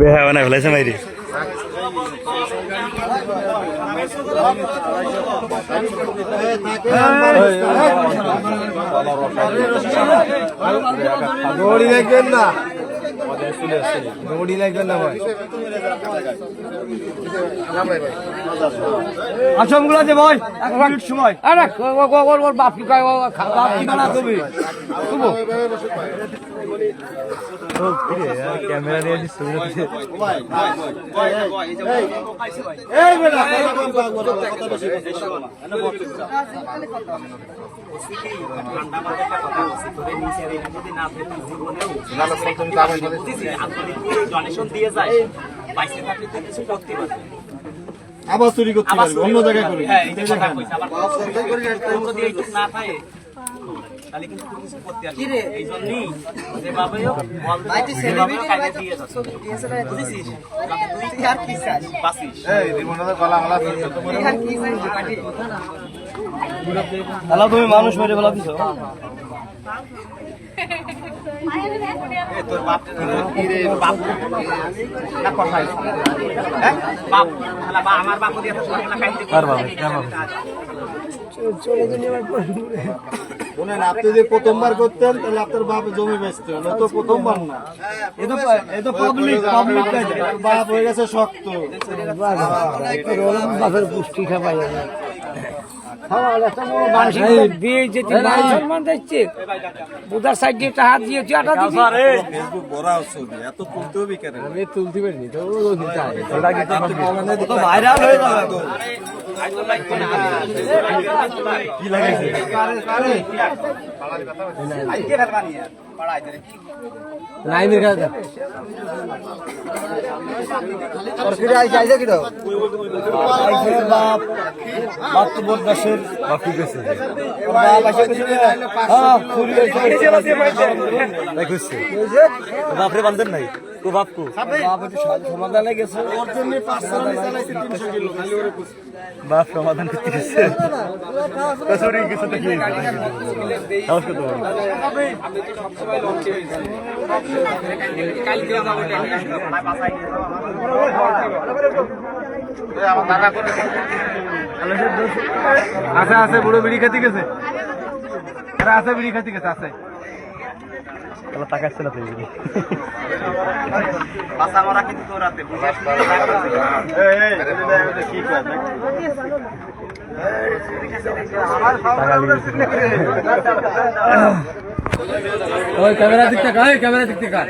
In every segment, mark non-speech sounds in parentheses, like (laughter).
বেহা বানাই ফেলাইছে মাইরি দৌড়ি দেখবেন না দৌড়ি লাগবে না ভাই আসমগুলো যে ভাই এক মিনিট সময় আরে ওর বাপ কি কয় বাপ কি বানা তুমি ক্যামেরা নিয়ে ছবি এই দিয়ে যায় বাইসে থাকলে কিছু করতে পারবে আবার চুরি করতে পারবে। অন্য জায়গায় করে তাহলে কিন্তু তুমি কিছু করতে পারবে না। এই জন্যই যেভাবে হোক বল দাও, যেভাবে হোক দিয়ে যাচ্ছে। বুঝেছিস? যাতে তুই বাঁচিস। এই জীবনটা গলা গলা হ্যালো তুমি মানুষ মেরে বলা দিছো এ, (laughs) তোর বাপ বাপ না হ্যাঁ? বাপ আমার বাপ দিয়ে আপনি যদি প্রথমবার করতেন তাহলে আপনার বাপ জমি বেচতে হলো তো প্রথমবার না? এ তো এ তো পাবলিক পাবলিক বাপ হয়ে গেছে শক্ত। বাপের পুষ্টি খাবাই আমি তুলতে পারিনি তো তো ভাইরাল হয়ে যাবে। কি লাগাইছে? নাই মেরে বাপ বাপ তো বড় দেশের বাপ কি করছে বাপ আসে কিছু হ্যাঁ করছে বাপরে বান্ধেন নাই। তো বাপ কো সমাধানে গেছে ওর জন্য পার্সোনালি চালাইছে তিনশো কিলো খালি ওরে বাপ সমাধান করতে গেছে কসুরি কিছু তো কি আছে আছে বুড়ো বিড়ি খাতি গেছে। আছে বিড়ি খাতি গেছে আছে। তাহলে না তুই বাসা মরা কিন্তু তোর কি লিখেছে ওই ক্যামেরা দিকতে কাই ক্যামেরা দিকতে কাই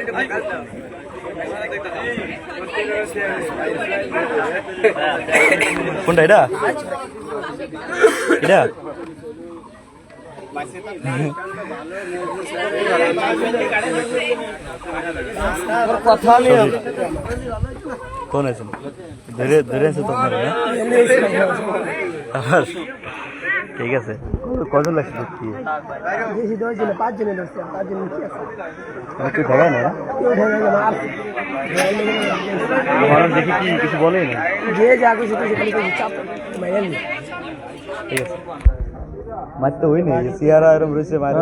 কোনটা এটা? এটা? কথা নিয়ে কোন আছে? ধরে ধরে আছে তো আপনারা না? আবার। ঠিক আছে। কজন লাগছে দেখছি বেশি দশ জনে পাঁচ জনে পাঁচ কি আছে না? মানুষ দেখি কি কিছু বলে না। যে যা কিছু কিছু খালি কিছু চাপ ঠিক আছে। মাছ তো হই নাই সিয়ারা এরম রয়েছে মারে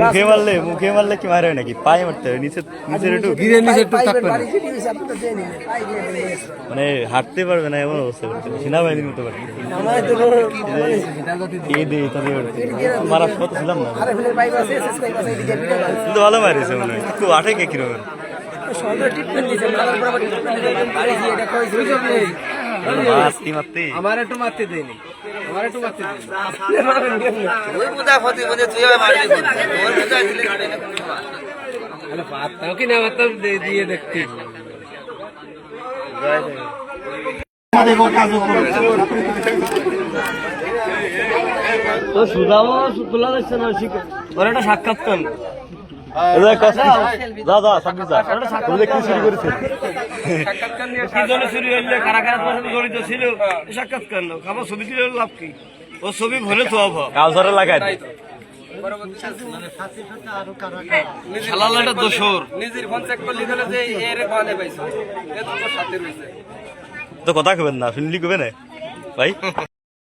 মুখে মারলে মুখে মারলে কি মারে হয় নাকি পায়ে মারতে হয় নিচে নিচের একটু গিরে নিচে একটু থাকবে না মানে হাঁটতে পারবে না এমন অবস্থা করতে সেনাবাহিনীর মতো তো এই দে তাদের মারার কত ছিলাম না আরে ফেলে পাইবা আছে এসএস পাইবা আছে এদিকে কিন্তু ভালো মারিছে মনে হয় কিন্তু আঠে কে কীরকম সন্ধ্যা ট্রিটমেন্ট দিয়েছে মারতে। আমার একটু মারতে দেয়নি। আমার একটু মারতে দেয়নি। ওই বুদা ফতি বুদে তুই হবে মারবি ওর দিলে আরে পাতাও কি না পাতাও দিয়ে দেখতে। তো সুদামও তোলা যাচ্ছে না শিখে ওর একটা সাক্ষাৎ কান যা যা তুমি কি শুরু করেছে কি হইলে কারা কারা জড়িত ছিল সাক্ষাৎ কান খাবার ছবি তুলে লাভ কি ও ভরে অভাব কাউসারে লাগাই মানে তো তো কথা কবেন না শুনলি কবে না ভাই